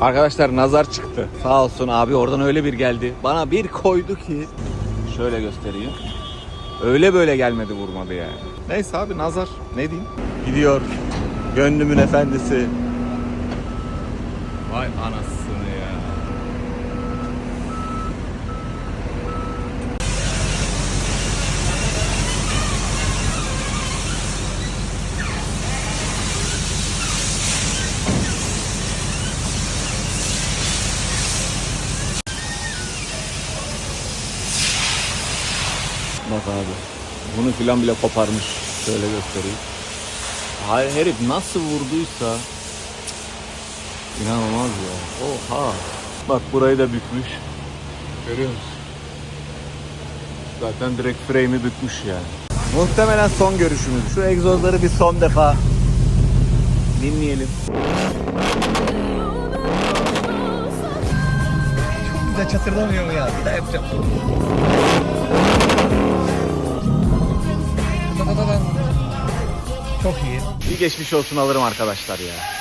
Arkadaşlar nazar çıktı. Sağ olsun abi oradan öyle bir geldi. Bana bir koydu ki. Şöyle göstereyim. Öyle böyle gelmedi vurmadı yani. Neyse abi nazar. Ne diyeyim? Gidiyor. Gönlümün efendisi. Vay anasını ya. Bak abi. Bunu filan bile koparmış. Şöyle göstereyim. Hayır herif nasıl vurduysa inanılmaz ya. Oha. Bak burayı da bükmüş. Görüyor musun? Zaten direkt frame'i bükmüş yani. Muhtemelen son görüşümüz. Şu egzozları bir son defa dinleyelim. Çok güzel çatırdamıyor mu ya? Bir daha yapacağım. Çok iyi. Bir geçmiş olsun alırım arkadaşlar ya.